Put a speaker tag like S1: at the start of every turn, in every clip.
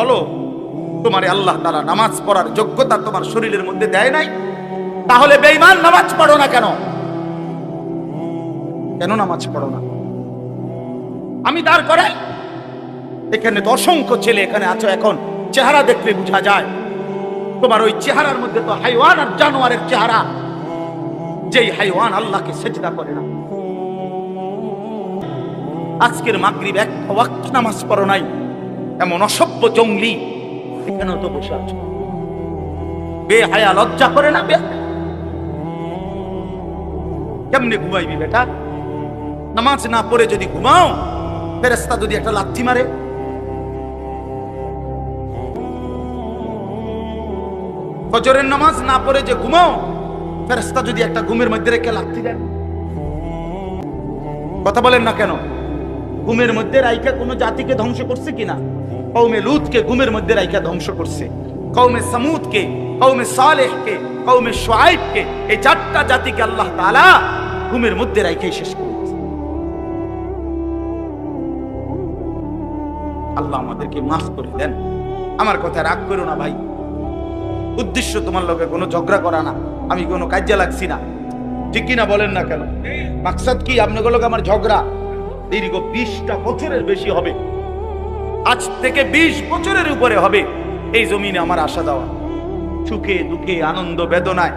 S1: বলো, তোমার আল্লাহ তালা নামাজ পড়ার যোগ্যতা তোমার শরীরের মধ্যে দেয় নাই? তাহলে বেঈমান নামাজ পড়ো না কেন? কেন নামাজ পড়ো না? আমি দাঁড় করাই। এখানে অসংখ্য ছেলে এখানে আছো এখন। চেহারা দেখলে বোঝা যায়। তোমার ওই চেহারার মধ্যে তো হাইওয়ান আর জানোয়ারের চেহারা। যেই হাইওয়ান আল্লাহকে সেজদা করে না। আজকের মাগরিব এক ওয়াক্ত নামাজ পড়ো নাই। এমন অসভ্য জঙ্গলি। এখানেও তো বসে আছো। বেহায়া লজ্জা করে না কেমনে ঘুমাইবি বেটা? নামাজ না পড়ে যদি ঘুমাও ফেরেস্তা যদি একটা লাথি মারে। ফজরের নামাজ না পড়ে যে ঘুমাও ফেরেস্তা যদি একটা ঘুমের মধ্যে রেখে লাথি দেন। কথা বলেন না কেন? ঘুমের মধ্যে রাইকা কোনো জাতিকে ধ্বংস করছে কিনা? কৌমে লুতকে ঘুমের মধ্যে রাইকা ধ্বংস করছে। কৌমে সামুদকে কৌমে সালেহকে কৌমে সোয়াইবকে এই চারটা জাতিকে আল্লাহ তাআলা ঘুমের মধ্যে রাইখাই শেষ করেছে আল্লাহ আমাদেরকে মাফ করে দেন। আমার কথা রাগ করো না ভাই। উদ্দেশ্য তোমার লোকে কোনো ঝগড়া করা না। আমি কোনো কাজে লাগছি না। ঠিক কিনা বলেন না কেন? মাকসাদ কি? আপনাগুলোকে আমার ঝগড়া? দীর্ঘ বিশটা বছরের বেশি হবে। আজ থেকে বিশ বছরের উপরে হবে এই জমিনে আমার আশা দেওয়া। সুখে দুঃখে আনন্দ বেদনায়।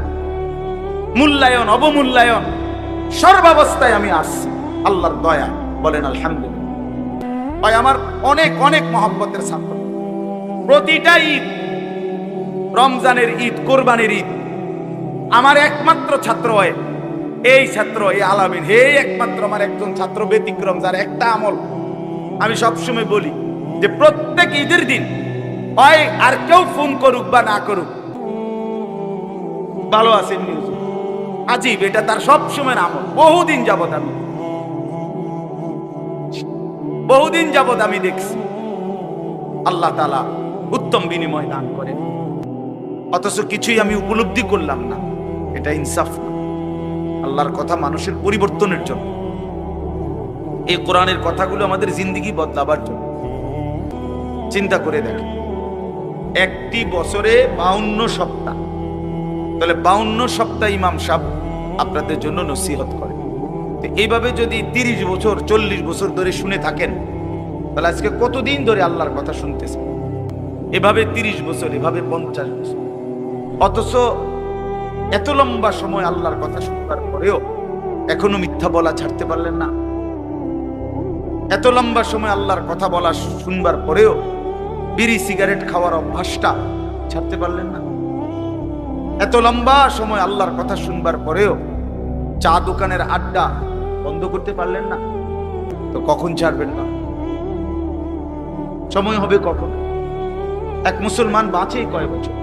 S1: মূল্যায়ন, অবমূল্যায়ন, সর্বাবস্থায় আমি আসছি। আল্লাহর দয়া, বলেন আলহামদুলিল্লাহ। আমার অনেক অনেক মহব্বতের ছাত্র। প্রতিটা ঈদ, রমজানের ঈদ, কোরবানের ঈদ, আমার একমাত্র ছাত্র হয়। এই ছাত্র, এই আলামিন, হে একমাত্র আমার একজন ছাত্র, ব্যতিক্রম, যার একটা আমল আমি সবসময় বলি। যে প্রত্যেক ঈদের দিন হয় আর কেউ ফোন করুক বা না করুক। ভালো আছেন নিউজ। আজীব, এটা তার সবসময় আমল। বহুদিন যাবৎ আমি। বহুদিন যাবৎ আমি দেখছি। আল্লাহ তালা উত্তম বিনিময় দান করেন। অথচ কিছুই আমি উপলব্ধি করলাম না। এটা ইনসাফ আল্লাহর কথা মানুষের পরিবর্তনের জন্য। এই কোরআনের কথাগুলো আমাদের জিন্দিগি বদলাবার জন্য। চিন্তা করে দেখেন একটি বছরে বাউন্ন সপ্তাহ। তাহলে বাউন্ন সপ্তাহ ইমাম সাহ আপনাদের জন্য নসিহত করে তো এইভাবে যদি তিরিশ বছর, চল্লিশ বছর ধরে শুনে থাকেন, তাহলে আজকে কতদিন ধরে আল্লাহর কথা শুনতেছেন? এভাবে তিরিশ বছর, এভাবে পঞ্চাশ বছর। অথচ এত লম্বা সময় আল্লাহর কথা শুনবার পরেও এখনও মিথ্যা বলা ছাড়তে পারলেন না। এত লম্বা সময় আল্লাহর কথা বলা শুনবার পরেও বিড়ি সিগারেট খাওয়ার অভ্যাসটা ছাড়তে পারলেন না। এত লম্বা সময় আল্লাহর কথা শুনবার পরেও চা দোকানের আড্ডা বন্ধ করতে পারলেন না। তো কখন ছাড়বেন না? সময় হবে কখন? এক মুসলমান বাঁচে কয় বছর?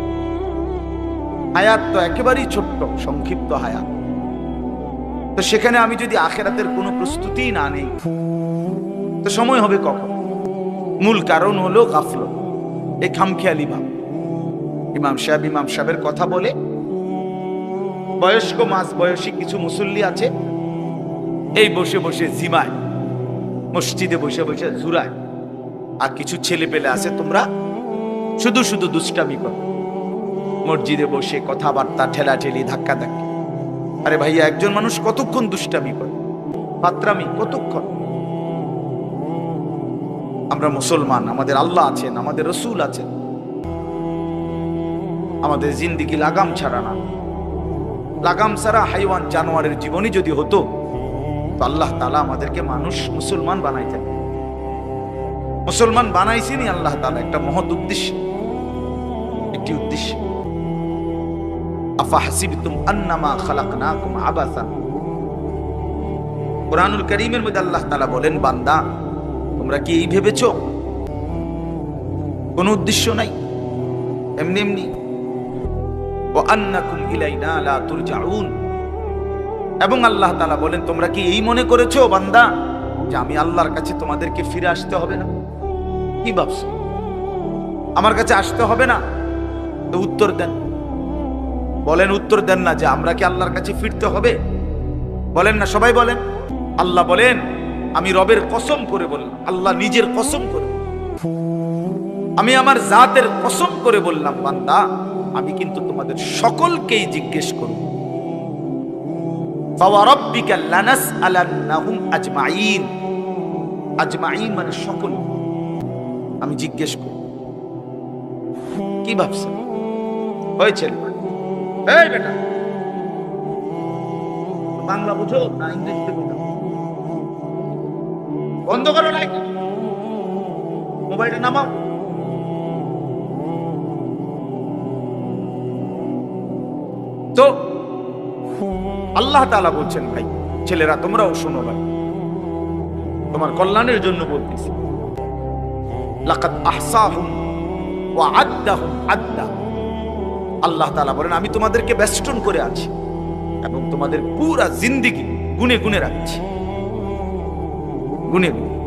S1: হায়াত তো একেবারেই ছোট্ট, সংক্ষিপ্ত হায়াত। তো সেখানে আমি যদি আখেরাতের কোনো প্রস্তুতি না নেই, তো সময় হবে কখন? মূল কারণ হলো গাফল এই খামখেয়ালি ভাব ইমাম সাহেব, ইমাম সাহেবের কথা বলে, বয়স্ক মাস বয়সী কিছু মুসল্লি আছে, এই বসে বসে জিমায়, মসজিদে বসে বসে জুরায় আর কিছু ছেলে পেলে আছে তোমরা, শুধু শুধু দুষ্টামি করো। মসজিদে বসে কথাবার্তা ঠেলাঠেলি ধাক্কা ধাক্কি আরে ভাইয়া, একজন মানুষ কতক্ষণ দুষ্টামি করে? পাত্রামি কতক্ষণ? আমরা মুসলমান, আমাদের আল্লাহ আছেন, আমাদের রসুল আছেন। আমাদের জিন্দিগি লাগাম ছাড়া না। লাগাম ছাড়া হাইওয়ান জানোয়ারের জীবনই যদি হতো, তো আল্লাহ তালা আমাদেরকে মানুষ মুসলমান বানাইতেন। মুসলমান বানাইছেনই আল্লাহ তালা একটা মহৎ উদ্দেশ্য। একটি উদ্দেশ্য। আফা মধ্যে আল্লাহ তাআলা বলেন, বান্দা তোমরা কি এই ভেবেছ? কোন উদ্দেশ্য নাই। এমনি এমনি। এবং আল্লাহ তাআলা বলেন, তোমরা কি এই মনে করেছ, বান্দা, যে আমি আল্লাহর কাছে তোমাদেরকে ফিরে আসতে হবে না? কি ভাবছ? আমার কাছে আসতে হবে না? তো উত্তর দেন। বলেন, উত্তর দেন না যে আমরা কি আল্লাহর কাছে ফিরতে হবে? বলেন না, সবাই বলেন। আল্লাহ বলেন আমি রবের কসম করে বললাম, আল্লাহ নিজের কসম করে আমি আমার জাতের কসম করে বললাম, বান্দা, আমি কিন্তু তোমাদের সকলকেই জিজ্ঞেস করব। আজমাইন। আজমাইন মানে সকল। আমি জিজ্ঞেস করব। কি ভাবছেন হয়েছে বাংলা বুঝো না, ইংরেজিতে বুঝো। বন্ধ করো লাইট মোবাইলটা নামাও। তো, আল্লাহ তাআলা বলছেন, ভাই, ছেলেরা, তোমরাও শোনো ভাই। তোমার কল্যাণের জন্য বলতেছি। লাকাদ আহসাহুম ওয়া আদ্দাহুম আদ্দা। আল্লাহ তাআলা বলেন, আমি তোমাদেরকে বেষ্টন করে আছি এবং তোমাদের পুরা জিন্দিগি গুনে গুনে রাখছি। গুনে গুনে